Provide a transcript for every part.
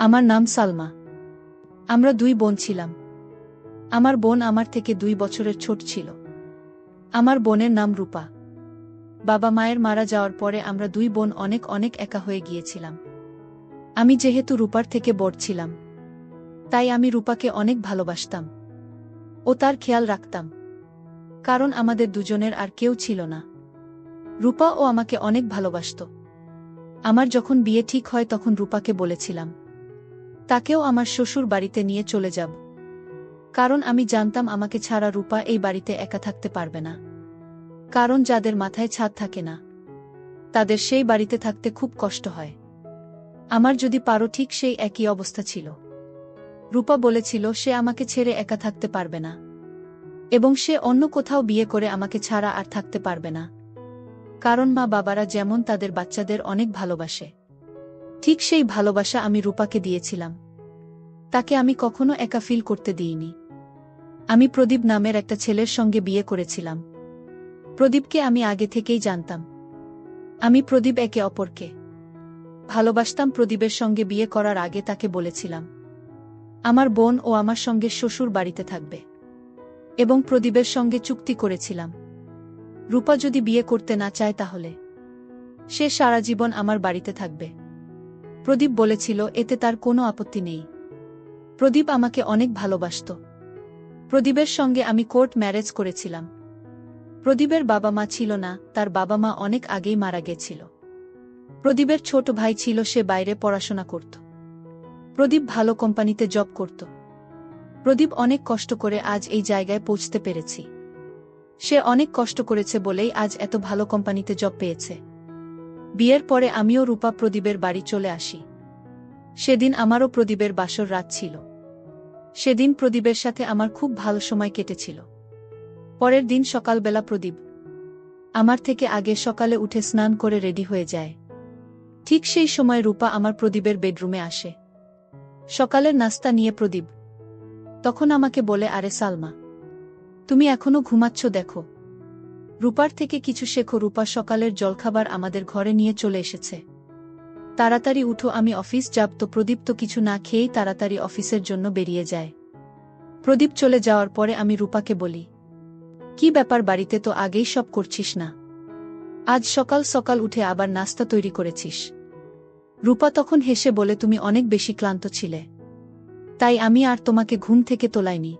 আমার নাম সালমা। আমরা দুই বোন ছিলাম। আমার বোন আমার থেকে দুই বছরের ছোট ছিল। আমার বোনের নাম রূপা। বাবা মায়ের মারা যাওয়ার পরে আমরা দুই বোন অনেক অনেক একা হয়ে গিয়েছিলাম। আমি যেহেতু রূপার থেকে বড় ছিলাম। তাই আমি রূপাকে অনেক ভালোবাসতাম। ও তার খেয়াল রাখতাম। কারণ আমাদের দুজনের আর কেউ ছিল না। রূপা ও আমাকে অনেক ভালোবাসত। আমার যখন বিয়ে ঠিক হয় তখন রূপাকে বলেছিলাম তাকেও আমার শ্বশুর বাড়িতে নিয়ে চলে যাব। কারণ আমি জানতাম আমাকে ছাড়া রূপা এই বাড়িতে একা থাকতে পারবে না। কারণ যাদের মাথায় ছাদ থাকে না, তাদের সেই বাড়িতে থাকতে খুব কষ্ট হয়। আমার যদি পারো ঠিক সেই একই অবস্থা ছিল। রূপা বলেছিল, সে আমাকে ছেড়ে একা থাকতে পারবে না। এবং সে অন্য কোথাও বিয়ে করে আমাকে ছাড়া আর থাকতে পারবে না। কারণ মা বাবারা যেমন তাদের বাচ্চাদের অনেক ভালোবাসে। ঠিক সেই ভালোবাসা আমি রূপাকে দিয়েছিলাম। তাকে আমি কখনো একা ফিল করতে দিইনি। আমি প্রদীপ নামের একটা ছেলের সঙ্গে বিয়ে করেছিলাম। প্রদীপকে আমি আগে থেকেই জানতাম। আমি প্রদীপ একে অপরকে ভালোবাসতাম, প্রদীপের সঙ্গে বিয়ে করার আগে তাকে বলেছিলাম, আমার বোন ও আমার সঙ্গে শ্বশুর বাড়িতে থাকবে। এবং প্রদীপের সঙ্গে চুক্তি করেছিলাম। রূপা যদি বিয়ে করতে না চায় তাহলে সে সারা জীবন আমার বাড়িতে থাকবে। প্রদীপ বলেছিল, এতে তার কোনো আপত্তি নেই। প্রদীপ আমাকে অনেক ভালোবাসত। প্রদীপের সঙ্গে আমি কোর্ট ম্যারেজ করেছিলাম। প্রদীপের বাবা মা ছিল না, তার বাবা মা অনেক আগেই মারা গেছিল। প্রদীপের ছোট ভাই ছিল, সে বাইরে পড়াশোনা করত। প্রদীপ ভালো কোম্পানিতে জব করত। প্রদীপ অনেক কষ্ট করে আজ এই জায়গায় পৌঁছতে পেরেছি। সে অনেক কষ্ট করেছে বলেই আজ এত ভালো কোম্পানিতে জব পেয়েছে। বিয়ের পরে আমিও রূপা প্রদীপের বাড়ি চলে আসি। সেদিন আমারও প্রদীপের বাসর রাত ছিল। সেদিন প্রদীপের সাথে আমার খুব ভালো সময় কেটেছিল। পরের দিন সকালবেলা প্রদীপ আমার থেকে আগে সকালে উঠে স্নান করে রেডি হয়ে যায়। ঠিক সেই সময় রূপা আমার প্রদীপের বেডরুমে আসে। সকালের নাস্তা নিয়ে প্রদীপ তখন আমাকে বলে, আরে সালমা, তুমি এখনও ঘুমাচ্ছ, দেখো। রূপার থেকে কিছু শেখো। রূপা সকালের জলখাবার আমাদের ঘরে নিয়ে চলে এসেছে। তাড়াতাড়ি উঠো, আমি অফিস যাব। তো প্রদীপ তো কিছু না খেয়েই তাড়াতাড়ি অফিসের জন্য বেরিয়ে যায়। প্রদীপ চলে যাওয়ার পরে আমি রূপাকে বলি, কি ব্যাপার বাড়িতে তো আগেই সব করছিস না? আজ সকাল সকাল উঠে আবার নাস্তা তৈরি করেছিস। রূপা তখন হেসে বলে, তুমি অনেক বেশি ক্লান্ত ছিলে। তাই আমি আর তোমাকে ঘুম থেকে তোলাইনি।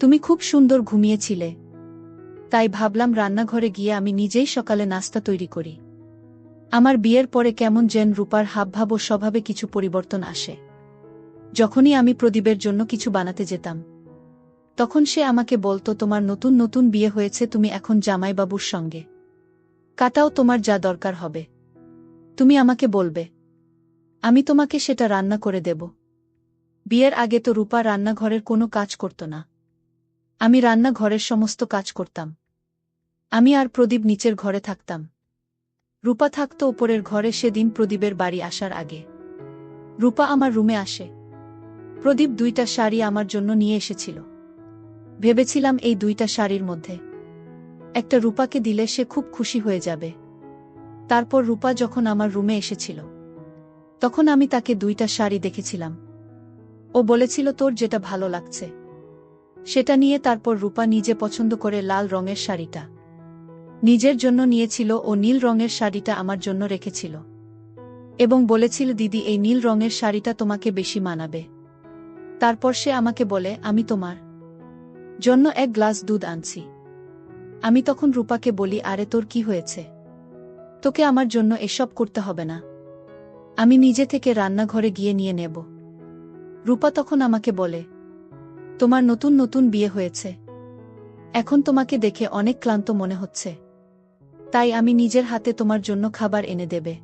তুমি খুব সুন্দর ঘুমিয়েছিলে। তাই ভাবলাম রান্নাঘরে গিয়ে আমি নিজেই সকালে নাস্তা তৈরি করি। আমার বিয়ের পরে কেমন যেন রূপার হাবভাব ও স্বভাবে কিছু পরিবর্তন আসে। যখনই আমি প্রদীপের জন্য কিছু বানাতে যেতাম, তখন সে আমাকে বলতো, তোমার নতুন নতুন বিয়ে হয়েছে, তুমি এখন জামাইবাবুর সঙ্গে। কাটাও, তোমার যা দরকার হবে। তুমি আমাকে বলবে, আমি তোমাকে সেটা রান্না করে দেব। বিয়ের আগে তো রূপা রান্নাঘরের কোনো কাজ করত না। আমি রান্নাঘরের সমস্ত কাজ করতাম। আমি আর প্রদীপ নিচের ঘরে থাকতাম। রূপা থাকত ওপরের ঘরে সেদিন প্রদীপের বাড়ি আসার আগে। রূপা আমার রুমে আসে। প্রদীপ দুইটা শাড়ি আমার জন্য নিয়ে এসেছিল। ভেবেছিলাম এই দুইটা শাড়ির মধ্যে। একটা রূপাকে দিলে সে খুব খুশি হয়ে যাবে। তারপর রূপা যখন আমার রুমে এসেছিল, তখন আমি তাকে দুইটা শাড়ি দেখেছিলাম। ও বলেছিল, তোর যেটা ভালো লাগছে। সেটা নিয়ে তারপর রূপা নিজে পছন্দ করে লাল রঙের শাড়িটা। নিজের জন্য নিয়েছিল ও নীল রঙের শাড়িটা আমার জন্য রেখেছিল। এবং বলেছিল, দিদি, এই নীল রঙের শাড়িটা তোমাকে বেশি মানাবে। তারপর সে আমাকে বলে, আমি তোমার জন্য এক গ্লাস দুধ আনছি। আমি তখন রূপাকে বলি, আরে, তোর কি হয়েছে? তোকে আমার জন্য এসব করতে হবে না। আমি নিজে থেকে রান্নাঘরে গিয়ে নিয়ে নেব। রূপা তখন আমাকে বলে, তোমার নতুন নতুন বিয়ে হয়েছে। এখন তোমাকে দেখে অনেক ক্লান্ত মনে হচ্ছে। তাই আমি নিজের হাতে তোমার জন্য খাবার এনে দেবে।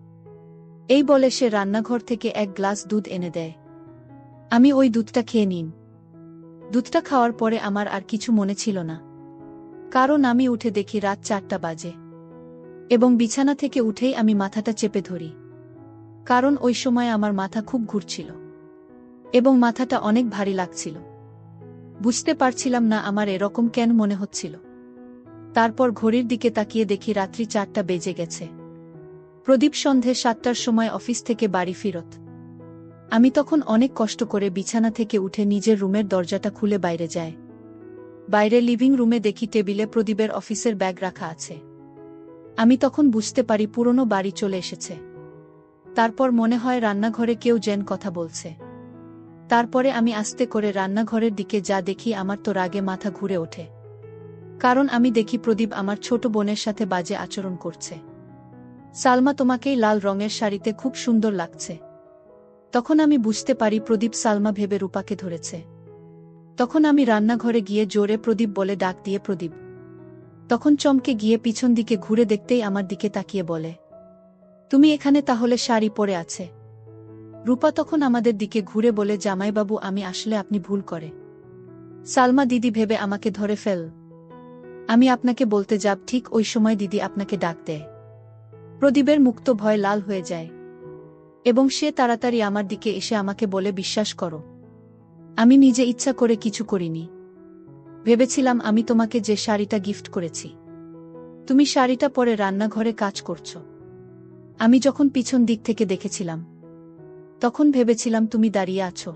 এই বলে সে রান্নাঘর থেকে এক গ্লাস দুধ এনে দেয়। আমি ওই দুধটা খেয়ে নিন। দুধটা খাওয়ার পরে আমার আর কিছু মনে ছিল না। কারণ আমি উঠে দেখি রাত চারটা বাজে। এবং বিছানা থেকে উঠেই আমি মাথাটা চেপে ধরি। কারণ ওই সময় আমার মাথা খুব ঘুরছিল। এবং মাথাটা অনেক ভারী লাগছিল। বুঝতে পারছিলাম না আমার এরকম কেন মনে হচ্ছিল। তারপর ঘড়ির দিকে তাকিয়ে দেখি রাত্রি চারটা বেজে গেছে। প্রদীপ সন্ধে সাতটার সময় অফিস থেকে বাড়ি ফিরত। আমি তখন অনেক কষ্ট করে বিছানা থেকে উঠে নিজের রুমের দরজাটা খুলে বাইরে যায় বাইরে লিভিং রুমে দেখি টেবিলে প্রদীপের অফিসের ব্যাগ রাখা আছে। আমি তখন বুঝতে পারি পুরনো বাড়ি চলে এসেছে। তারপর মনে হয় রান্নাঘরে কেউ যেন কথা বলছে। তারপরে আমি আস্তে করে রান্নাঘরের দিকে যা দেখি আমার তো রাগে মাথা ঘুরে ওঠে। কারণ আমি দেখি প্রদীপ আমার ছোট বোনের সাথে বাজে আচরণ করছে। সালমা তোমাকেই লাল রঙের শাড়িতে খুব সুন্দর লাগছে। তখন আমি বুঝতে পারি প্রদীপ সালমা ভেবে রূপাকে ধরেছে। তখন আমি রান্নাঘরে গিয়ে জোরে প্রদীপ বলে ডাক দিয়ে প্রদীপ। তখন চমকে গিয়ে পিছন দিকে ঘুরে দেখতেই আমার দিকে তাকিয়ে বলে, তুমি এখানে তাহলে শাড়ি পরে আছে? রূপা তখন আমাদের দিকে ঘুরে বলে, জামাইবাবু, আমি আসলে আপনি ভুল করে। সালমা দিদি ভেবে আমাকে ধরে ফেল আমি আপনাকে বলতে যাব, ঠিক ওই সময় দিদি আপনাকে ডাক দেয়। প্রদীপের মুক্ত ভয় লাল হয়ে যায়। এবং সে তাড়াতাড়ি আমার দিকে এসে আমাকে বলে, বিশ্বাস করো। আমি নিজে ইচ্ছা করে কিছু করিনি। ভেবেছিলাম আমি তোমাকে যে শাড়িটা গিফট করেছি। তুমি শাড়িটা পরে রান্নাঘরে কাজ করছ। আমি যখন পিছন দিক থেকে দেখেছিলাম, তখন ভেবেছিলাম তুমি দাঁড়িয়ে আছো।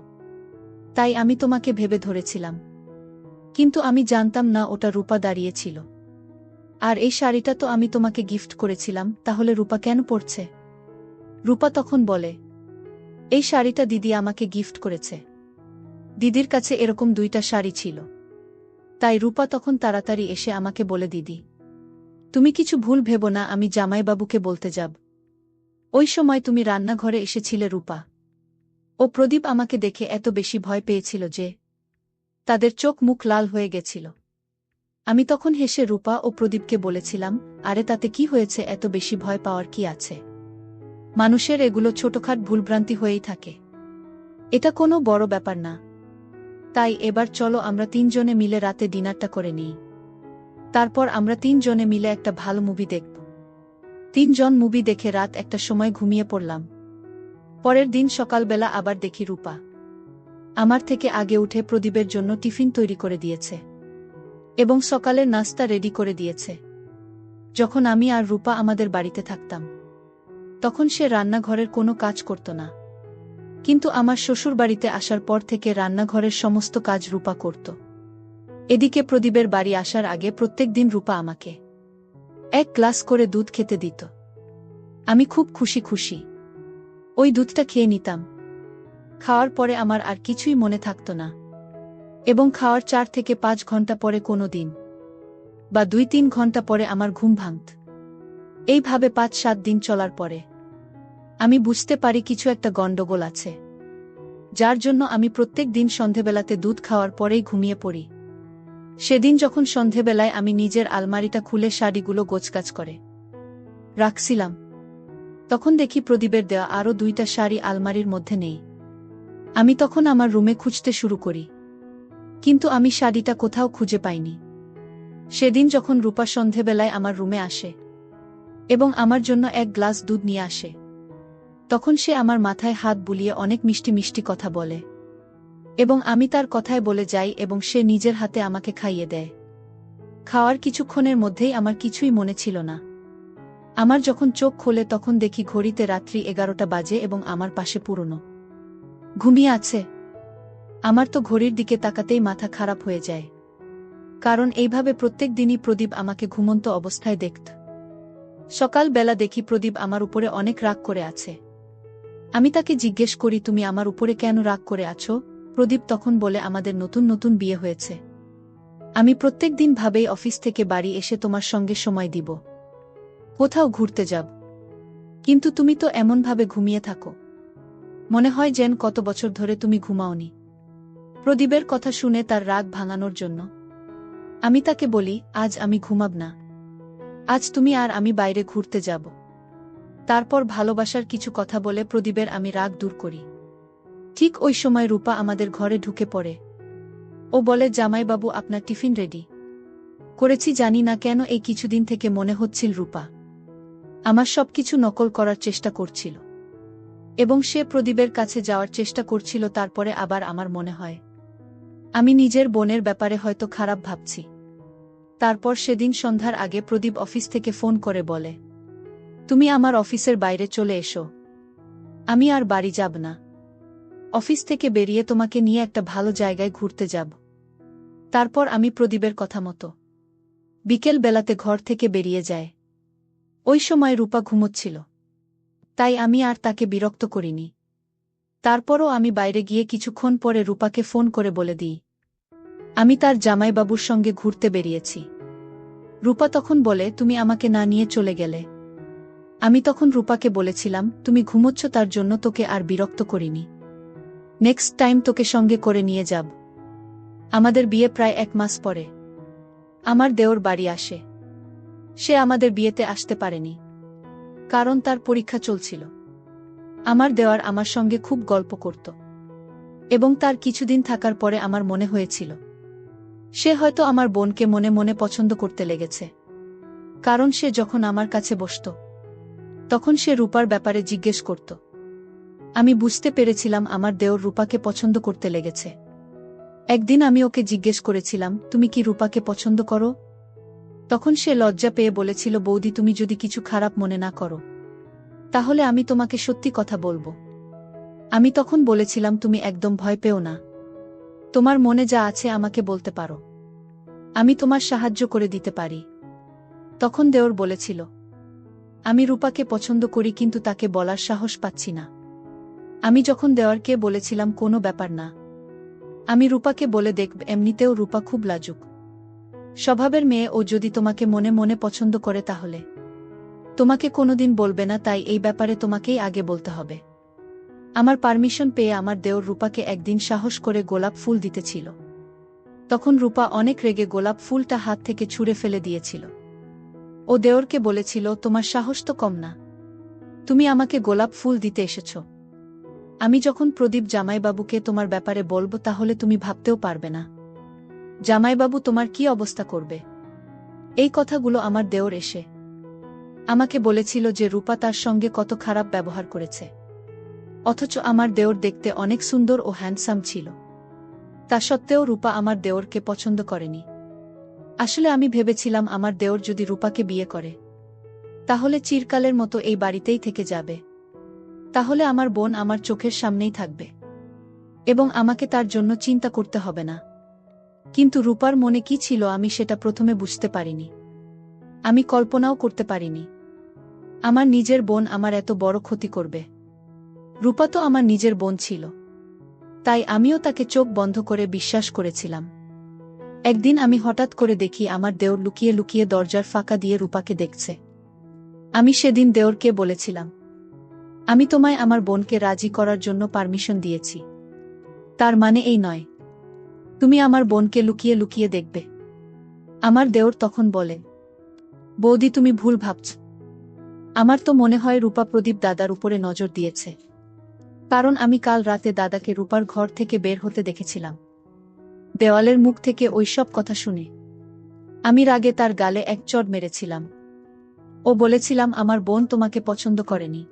তাই আমি তোমাকে ভেবে ধরেছিলাম। কিন্তু আমি জানতাম না ওটা রূপা দাঁড়িয়েছিল। আর এই শাড়িটা তো আমি তোমাকে গিফট করেছিলাম, তাহলে রূপা কেন পড়ছে রূপা তখন বলে, এই শাড়িটা দিদি আমাকে গিফট করেছে। দিদির কাছে এরকম দুইটা শাড়ি ছিল। তাই রূপা তখন তাড়াতাড়ি এসে আমাকে বলে, দিদি, তুমি কিছু ভুল ভেবো না, আমি জামাইবাবুকে বলতে যাব। ওই সময় তুমি রান্নাঘরে এসেছিলে রূপা। ও প্রদীপ আমাকে দেখে এত বেশি ভয় পেয়েছিল যে তাদের চোখ মুখ লাল হয়ে গেছিল। আমি তখন হেসে রূপা ও প্রদীপকে বলেছিলাম, আরে তাতে কি হয়েছে? এত বেশি ভয় পাওয়ার কি আছে? মানুষের এগুলো ছোটখাট ভুলভ্রান্তি হয়েই থাকে। এটা কোনো বড় ব্যাপার না। তাই এবার চলো আমরা তিনজনে মিলে রাতে ডিনারটা করে নিই। তারপর আমরা তিনজনে মিলে একটা ভালো মুভি দেখব। তিনজন মুভি দেখে রাত একটা সময় ঘুমিয়ে পড়লাম। পরের দিন সকালবেলা আবার দেখি রূপা। আমার থেকে আগে উঠে প্রদীপের জন্য টিফিন তৈরি করে দিয়েছে। এবং সকালের নাস্তা রেডি করে দিয়েছে। যখন আমি আর রূপা আমাদের বাড়িতে থাকতাম। তখন সে রান্নাঘরের কোনো কাজ করত না। কিন্তু আমার শ্বশুর বাড়িতে আসার পর থেকে রান্নাঘরের সমস্ত কাজ রূপা করত। এদিকে প্রদীপের বাড়ি আসার আগে প্রত্যেক দিন রূপা আমাকে এক গ্লাস করে দুধ খেতে দিত। আমি খুব খুশি খুশি। ওই দুধটা খেয়ে নিতাম। খাওয়ার পরে আমার আর কিছুই মনে থাকত না। এবং খাওয়ার চার থেকে পাঁচ ঘণ্টা পরে কোনো দিন। বা দুই তিন ঘণ্টা পরে আমার ঘুম ভাঙত। এইভাবে পাঁচ সাত দিন চলার পরে। আমি বুঝতে পারি কিছু একটা গণ্ডগোল আছে। যার জন্য আমি প্রত্যেক দিন সন্ধেবেলাতে দুধ খাওয়ার পরেই ঘুমিয়ে পড়ি। সেদিন যখন সন্ধেবেলায় আমি নিজের আলমারিটা খুলে শাড়িগুলো গোছগাছ করে রাখছিলাম। তখন দেখি প্রদীপের দেওয়া আরও দুইটা শাড়ি আলমারির মধ্যে নেই। আমি তখন আমার রুমে খুঁজতে শুরু করি। কিন্তু আমি শাড়িটা কোথাও খুঁজে পাইনি। সেদিন যখন রূপা সন্ধেবেলায় আমার রুমে আসে এবং আমার জন্য এক গ্লাস দুধ নিয়ে আসে, তখন সে আমার মাথায় হাত বুলিয়ে অনেক মিষ্টি মিষ্টি কথা বলে এবং আমি তার কথায় বলে যাই এবং সে নিজের হাতে আমাকে খাইয়ে দেয়। খাওয়ার কিছুক্ষণের মধ্যেই আমার কিছুই মনে ছিল না। আমার যখন চোখ খোলে তখন দেখি ঘড়িতে রাত্রি এগারোটা বাজে এবং আমার পাশে পুরনো। ঘুমিয়ে আছে। আমার তো ঘড়ির দিকে তাকাতেই মাথা খারাপ হয়ে যায়। কারণ এইভাবে প্রত্যেক দিনই প্রদীপ আমাকে ঘুমন্ত অবস্থায় দেখত। সকালবেলা দেখি প্রদীপ আমার উপরে অনেক রাগ করে আছে। আমি তাকে জিজ্ঞেস করি, তুমি আমার উপরে কেন রাগ করে আছো? প্রদীপ তখন বলে, আমাদের নতুন নতুন বিয়ে হয়েছে। আমি প্রত্যেক দিন ভাবেই অফিস থেকে বাড়ি এসে তোমার সঙ্গে সময় দিব। কোথাও ঘুরতে যাব। কিন্তু তুমি তো এমনভাবে ঘুমিয়ে থাকো। মনে হয় যেন কত বছর ধরে তুমি ঘুমাওনি। প্রদীপের কথা শুনে তার রাগ ভাঙানোর জন্য। আমি তাকে বলি, আজ আমি ঘুমাব না। আজ তুমি আর আমি বাইরে ঘুরতে যাব। তারপর ভালোবাসার কিছু কথা বলে প্রদীপের আমি রাগ দূর করি। ঠিক ওই সময় রূপা আমাদের ঘরে ঢুকে পড়ে। ও বলে, জামাইবাবু, আপনার টিফিন রেডি। করেছি, জানি না কেন এই কিছুদিন থেকে মনে হচ্ছিল রূপা। আমার সবকিছু নকল করার চেষ্টা করছিল। এবং সে প্রদীপের কাছে যাওয়ার চেষ্টা করছিল, তারপরে আবার আমার মনে হয়। আমি নিজের বোনের ব্যাপারে হয়তো খারাপ ভাবছি। তারপর সেদিন সন্ধ্যার আগে প্রদীপ অফিস থেকে ফোন করে বলে, তুমি আমার অফিসের বাইরে চলে এসো। আমি আর বাড়ি যাব না। অফিস থেকে বেরিয়ে তোমাকে নিয়ে একটা ভালো জায়গায় ঘুরতে যাব। তারপর আমি প্রদীপের কথা মতো বিকেল বেলাতে ঘর থেকে বেরিয়ে যায়। ওই সময় রূপা ঘুমোচ্ছিল। তাই আমি আর তাকে বিরক্ত করিনি। তারপরও আমি বাইরে গিয়ে কিছুক্ষণ পরে রূপাকে ফোন করে বলে দিই। আমি তার জামাইবাবুর সঙ্গে ঘুরতে বেরিয়েছি। রূপা তখন বলে, তুমি আমাকে না নিয়ে চলে গেলে। আমি তখন রূপাকে বলেছিলাম, তুমি ঘুমোচ্ছ তার জন্য তোকে আর বিরক্ত করিনি। নেক্সট টাইম তোকে সঙ্গে করে নিয়ে যাব। আমাদের বিয়ে প্রায় এক মাস পরে। আমার দেওর বাড়ি আসে। সে আমাদের বিয়েতে আসতে পারেনি। কারণ তার পরীক্ষা চলছিল। আমার দেওয়ার আমার সঙ্গে খুব গল্প করত। এবং তার কিছুদিন থাকার পরে আমার মনে হয়েছিল। সে হয়তো আমার বোনকে মনে মনে পছন্দ করতে লেগেছে। কারণ সে যখন আমার কাছে বসত, তখন সে রূপার ব্যাপারে জিজ্ঞেস করত। আমি বুঝতে পেরেছিলাম আমার দেওর রূপাকে পছন্দ করতে লেগেছে। একদিন আমি ওকে জিজ্ঞেস করেছিলাম, তুমি কি রূপাকে পছন্দ করো? তখন সে লজ্জা পেয়ে বলেছিল, বৌদি, তুমি যদি কিছু খারাপ মনে না করো, তাহলে আমি তোমাকে সত্যি কথা বলব। আমি তখন বলেছিলাম, তুমি একদম ভয় পেও না। তোমার মনে যা আছে আমাকে বলতে পারো। আমি তোমার সাহায্য করে দিতে পারি। তখন দেওর বলেছিল, আমি রূপাকে পছন্দ করি, কিন্তু তাকে বলার সাহস পাচ্ছি না। আমি যখন দেওয়ারকে বলেছিলাম, কোনো ব্যাপার না। আমি রূপাকে বলে দেখব এমনিতেও রূপা খুব লাজুক। স্বভাবের মেয়ে ও যদি তোমাকে মনে মনে পছন্দ করে তাহলে। তোমাকে কোনোদিন বলবে না, তাই এই ব্যাপারে তোমাকেই আগে বলতে হবে। আমার পারমিশন পেয়ে আমার দেওর রূপাকে একদিন সাহস করে গোলাপ ফুল দিতেছিল। তখন রূপা অনেক রেগে গোলাপ ফুলটা হাত থেকে ছুঁড়ে ফেলে দিয়েছিল। ও দেওরকে বলেছিল, তোমার সাহস তো কম না। তুমি আমাকে গোলাপ ফুল দিতে এসেছ। আমি যখন প্রদীপ জামাইবাবুকে তোমার ব্যাপারে বলব তাহলে তুমি ভাবতেও পারবে না। জামাইবাবু তোমার কি অবস্থা করবে? এই কথাগুলো আমার দেওর এসে আমাকে বলেছিল যে রূপা তার সঙ্গে কত খারাপ ব্যবহার করেছে। অথচ আমার দেওর দেখতে অনেক সুন্দর ও হ্যান্ডসাম ছিল। তা সত্ত্বেও রূপা আমার দেওরকে পছন্দ করেনি। আসলে আমি ভেবেছিলাম আমার দেওর যদি রূপাকে বিয়ে করে, তাহলে চিরকালের মতো এই বাড়িতেই থেকে যাবে। তাহলে আমার বোন আমার চোখের সামনেই থাকবে। এবং আমাকে তার জন্য চিন্তা করতে হবে না। কিন্তু রূপার মনে কি ছিল আমি সেটা প্রথমে বুঝতে পারিনি। আমি কল্পনাও করতে পারিনি। আমার নিজের বোন আমার এত বড় ক্ষতি করবে। রূপা তো আমার নিজের বোন ছিল। তাই আমিও তাকে চোখ বন্ধ করে বিশ্বাস করেছিলাম। একদিন আমি হঠাৎ করে দেখি আমার দেওর লুকিয়ে লুকিয়ে দরজার ফাঁকা দিয়ে রূপাকে দেখছে। আমি সেদিন দেওরকে বলেছিলাম, আমি তোমায় আমার বোনকে রাজি করার জন্য পারমিশন দিয়েছি। তার মানে এই নয়। তুমি আমার বোনকে লুকিয়ে লুকিয়ে দেখবে। আমার দেওর তখন বলে, বৌদি, তুমি ভুল ভাবছ। আমার তো মনে হয় রূপা প্রদীপ দাদার উপরে নজর দিয়েছে। কারণ আমি কাল রাতে দাদাকে রূপার ঘর থেকে বের হতে দেখেছিলাম। দেওয়ালের মুখ থেকে ওইসব কথা শুনে। আমি রাগে তার গালে এক চড় মেরেছিলাম। ও বলেছিলাম, আমার বোন তোমাকে পছন্দ করেনি।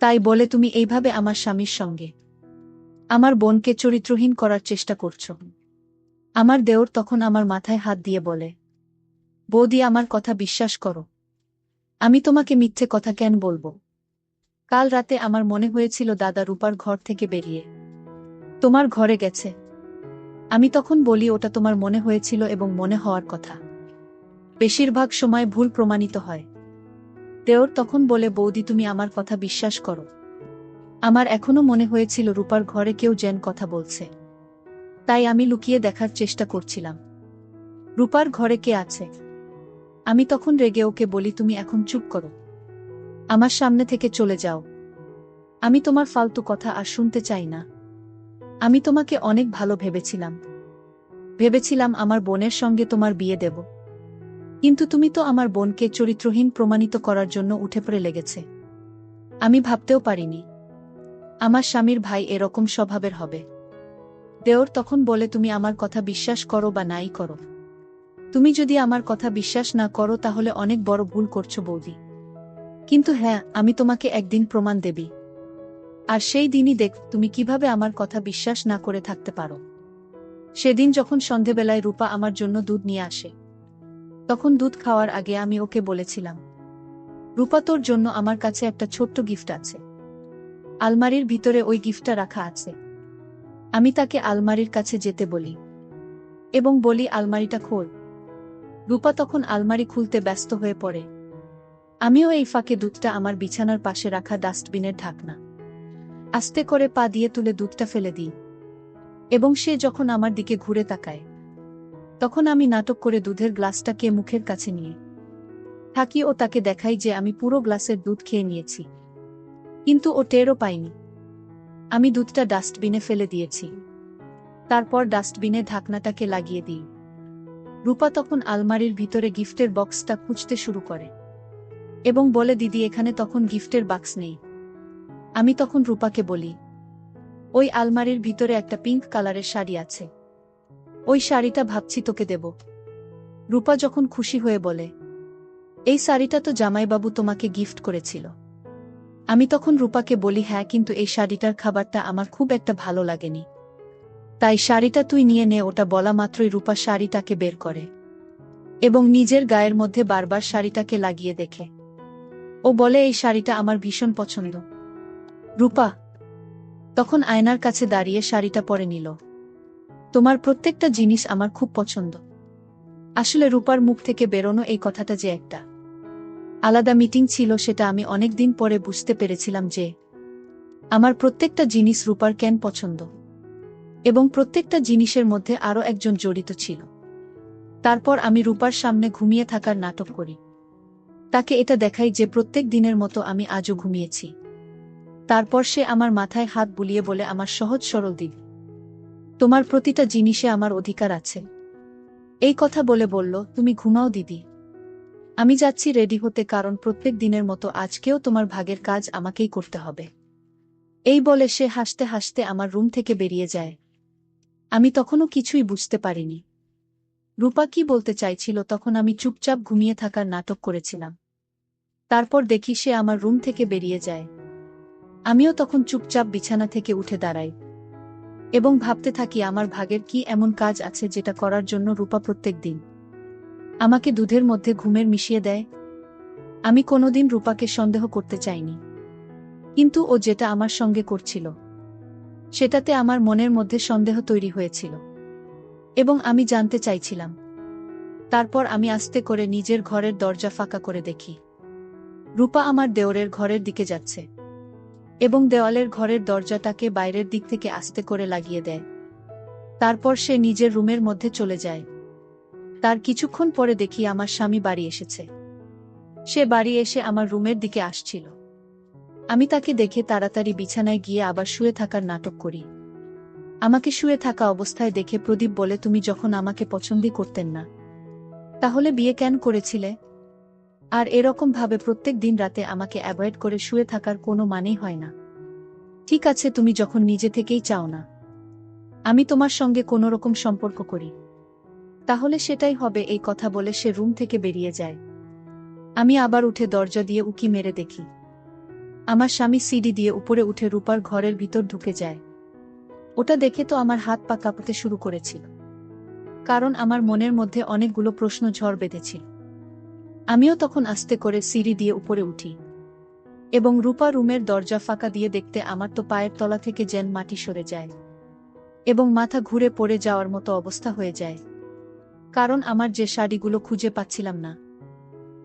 তাই বলে তুমি এইভাবে আমার স্বামীর সঙ্গে আমার বোনকে চরিত্রহীন করার চেষ্টা করছ। আমার দেওর তখন আমার মাথায় হাত দিয়ে বলে, বৌদি, আমার কথা বিশ্বাস করো। আমি তোমাকে মিথ্যে কথা কেন বলব? কাল রাতে আমার মনে হয়েছিল দাদা রূপার ঘর থেকে বেরিয়ে তোমার ঘরে গেছে। আমি তখন বলি, ওটা তোমার মনে হয়েছিল এবং মনে হওয়ার কথা। বেশিরভাগ সময় ভুল প্রমাণিত হয়। দেওর তখন বলে, বৌদি, তুমি আমার কথা বিশ্বাস করো। আমার এখনও মনে হয়েছিল রূপার ঘরে কেউ যেন কথা বলছে। তাই আমি লুকিয়ে দেখার চেষ্টা করছিলাম। রূপার ঘরে কে আছে? আমি তখন রেগে ওকে বলি, তুমি এখন চুপ করো। আমার সামনে থেকে চলে যাও। আমি তোমার ফালতু কথা আর শুনতে চাই না। আমি তোমাকে অনেক ভালো ভেবেছিলাম। ভেবেছিলাম আমার বোনের সঙ্গে তোমার বিয়ে দেব। কিন্তু তুমি তো আমার বোনকে চরিত্রহীন প্রমাণিত করার জন্য উঠে পড়ে লেগেছে। আমি ভাবতেও পারিনি। আমার স্বামীর ভাই এরকম স্বভাবের হবে। দেওর তখন বলে, তুমি আমার কথা বিশ্বাস করো বা নাই করো। তুমি যদি আমার কথা বিশ্বাস না করো, তাহলে অনেক বড় ভুল করছ বৌদি। কিন্তু হ্যাঁ আমি তোমাকে একদিন প্রমাণ দেবি আর সেই দিনই দেখ, তুমি কীভাবে আমার কথা বিশ্বাস না করে থাকতে পারো। সেদিন যখন সন্ধেবেলায় রূপা আমার জন্য দুধ নিয়ে আসে, তখন দুধ খাওয়ার আগে আমি ওকে বলেছিলাম, রূপা, তোর জন্য আমার কাছে একটা ছোট্ট গিফট আছে। আলমারির ভিতরে ওই গিফটটা রাখা আছে। আমি তাকে আলমারির কাছে যেতে বলি এবং বলি, আলমারিটা খোল। রূপা তখন আলমারি খুলতে ব্যস্ত হয়ে পড়ে। আমিও এই ফাঁকে দুধটা আমার বিছানার পাশে রাখা ডাস্টবিনের ঢাকনা। আস্তে করে পা দিয়ে তুলে দুধটা ফেলে দিই এবং সে যখন আমার দিকে ঘুরে তাকায়, তখন আমি নাটক করে দুধের গ্লাসটাকে মুখের কাছে নিয়ে থাকি ও তাকে দেখাই যে আমি পুরো গ্লাসের দুধ খেয়ে নিয়েছি। কিন্তু ও টেরও পাইনি আমি দুধটা ডাস্টবিনে ফেলে দিয়েছি। তারপর ডাস্টবিনে ঢাকনাটাকে লাগিয়ে দিই। রূপা তখন আলমারির ভিতরে গিফটের বক্সটা খুঁজতে শুরু করে এবং বলে, দিদি, এখানে তখন গিফটের বাক্স নেই। আমি তখন রূপাকে বলি, ওই আলমারির ভিতরে একটা পিঙ্ক কালারের শাড়ি আছে। ওই শাড়িটা ভাবছি তোকে দেব। রূপা যখন খুশি হয়ে বলে, এই শাড়িটা তো জামাইবাবু তোমাকে গিফট করেছিল। আমি তখন রূপাকে বলি হ্যাঁ কিন্তু এই শাড়িটার খাবারটা আমার খুব একটা ভালো লাগেনি। তাই শাড়িটা তুই নিয়ে নে, ওটা বলা মাত্রই রূপা শাড়িটাকে বের করে এবং নিজের গায়ের মধ্যে বারবার শাড়িটাকে লাগিয়ে দেখে। ও বলে, এই শাড়িটা আমার ভীষণ পছন্দ। রূপা তখন আয়নার কাছে দাঁড়িয়ে শাড়িটা পরে নিল। তোমার প্রত্যেকটা জিনিস আমার খুব পছন্দ। আসলে রূপার মুখ থেকে বেরোনো এই কথাটা যে একটা। আলাদা মিটিং ছিল সেটা আমি অনেক দিন পরে বুঝতে পেরেছিলাম যে আমার প্রত্যেকটা জিনিস রূপার কেন পছন্দ। এবং প্রত্যেকটা জিনিসের মধ্যে আরও একজন জড়িত ছিল। তারপর আমি রূপার সামনে ঘুমিয়ে থাকার নাটক করি। তাকে এটা দেখাই যে প্রত্যেক দিনের মতো আমি আজও ঘুমিয়েছি। তারপর সে আমার মাথায় হাত বুলিয়ে বলে, আমার সহজ সরল দিক। তোমার প্রতিটা জিনিসে আমার অধিকার আছে। এই কথা বলে বলল, তুমি ঘুমাও দিদি। আমি যাচ্ছি রেডি হতে কারণ প্রত্যেক দিনের মতো আজকেও তোমার ভাগের কাজ আমাকেই করতে হবে। এই বলে সে হাসতে হাসতে আমার রুম থেকে বেরিয়ে যায়। আমি তখনও কিছুই বুঝতে পারিনি। রূপা কি বলতে চাইছিল তখন আমি চুপচাপ ঘুমিয়ে থাকার নাটক করেছিলাম। তারপর দেখি সে আমার রুম থেকে বেরিয়ে যায়। আমিও তখন চুপচাপ বিছানা থেকে উঠে দাঁড়াই। এবং ভাবতে থাকি আমার ভাগের কি এমন কাজ আছে যেটা করার জন্য রূপা প্রত্যেক দিন আমাকে দুধের মধ্যে ঘুমের মিশিয়ে দেয়। আমি কোনোদিন রূপাকে সন্দেহ করতে চাইনি। কিন্তু ও যেটা আমার সঙ্গে করছিল, সেটাতে আমার মনের মধ্যে সন্দেহ তৈরি হয়েছিল। এবং আমি জানতে চাইছিলাম। তারপর আমি আস্তে করে নিজের ঘরের দরজা ফাঁকা করে দেখি। রূপা আমার দেওরের ঘরের দিকে যাচ্ছে। এবং দেওয়ালের ঘরের দরজাটাকে বাইরের দিক থেকে আস্তে করে লাগিয়ে দেয়। তারপর সে নিজের রুমের মধ্যে চলে যায়। তার কিছুক্ষণ পরে দেখি আমার স্বামী বাড়ি এসেছে। সে বাড়ি এসে আমার রুমের দিকে আসছিল। আমি তাকে দেখে তাড়াতাড়ি বিছানায় গিয়ে আবার শুয়ে থাকার নাটক করি। আমাকে শুয়ে থাকা অবস্থায় দেখে প্রদীপ বলে, তুমি যখন আমাকে পছন্দই করতেন না, তাহলে বিয়ে কেন করেছিলে? আর এরকম ভাবে প্রত্যেক দিন রাতে আমাকে অ্যাভয়েড করে শুয়ে থাকার কোনো মানেই হয় না। ঠিক আছে, তুমি যখন নিজে থেকেই চাও না, আমি তোমার সঙ্গে কোনো রকম সম্পর্ক করি। তাহলে সেটাই হবে এই কথা বলে সে রুম থেকে বেরিয়ে যায়। আমি আবার উঠে দরজা দিয়ে উকি মেরে দেখি। আমার স্বামী সিডি দিয়ে উপরে উঠে রূপার ঘরের ভিতর ঢুকে যায়। ওটা দেখে তো আমার হাত পা কাঁপতে শুরু করেছিল। কারণ আমার মনের মধ্যে অনেকগুলো প্রশ্ন ঝড় বেঁধেছিল। আমিও তখন আস্তে করে সিঁড়ি দিয়ে উপরে উঠি। এবং রূপা রুমের দরজা ফাঁকা দিয়ে দেখতে আমার তো পায়ের তলা থেকে যেন মাটি সরে যায়। এবং মাথা ঘুরে পড়ে যাওয়ার মতো অবস্থা হয়ে যায়। কারণ আমার যে শাড়িগুলো খুঁজে পাচ্ছিলাম না।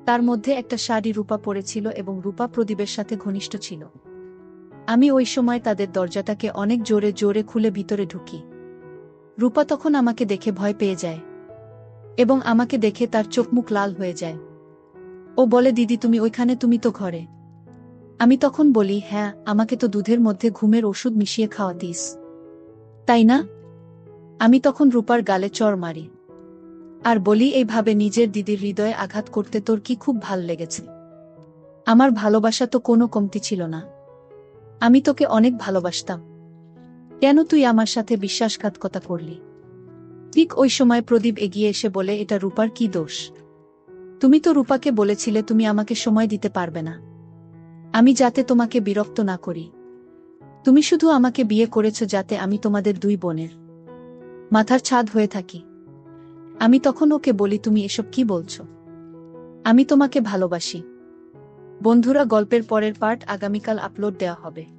তার মধ্যে একটা শাড়ি রূপা পরেছিল এবং রূপা প্রদীপের সাথে ঘনিষ্ঠ ছিল। আমি ওই সময় তাদের দরজাটাকে অনেক জোরে জোরে খুলে ভিতরে ঢুকি। রূপা তখন আমাকে দেখে ভয় পেয়ে যায় এবং আমাকে দেখে তার চোখ মুখ লাল হয়ে যায়। ও বলে, দিদি, তুমি ওইখানে, তুমি তো ঘরে। আমি তখন বলি হ্যাঁ আমাকে তো দুধের মধ্যে ঘুমের ওষুধ মিশিয়ে খাওয়াতিস। তাই না? আমি তখন রূপার গালে চর মারি। আর বলি, এইভাবে নিজের দিদির হৃদয়ে আঘাত করতে তোর কি খুব ভালো লেগেছে? আমার ভালোবাসা তো কোনো কমতি ছিল না। আমি তোকে অনেক ভালোবাসতাম। কেন তুই আমার সাথে বিশ্বাসঘাতকতা করলি? ঠিক ওই সময় প্রদীপ এগিয়ে এসে বলে, এটা রূপার কি দোষ? তুমি তো রূপাকে বলেছিলে তুমি আমাকে সময় দিতে পারবে না। আমি যাতে তোমাকে বিরক্ত না করি। তুমি শুধু আমাকে বিয়ে করেছ যাতে আমি তোমাদের দুই বোনের মাথার ছাদ হয়ে থাকি। আমি তখন ওকে বলি, তুমি এসব কি বলছো? আমি তোমাকে ভালোবাসি। বন্ধুরা, গল্পের পরের পার্ট আগামীকাল আপলোড দেওয়া হবে।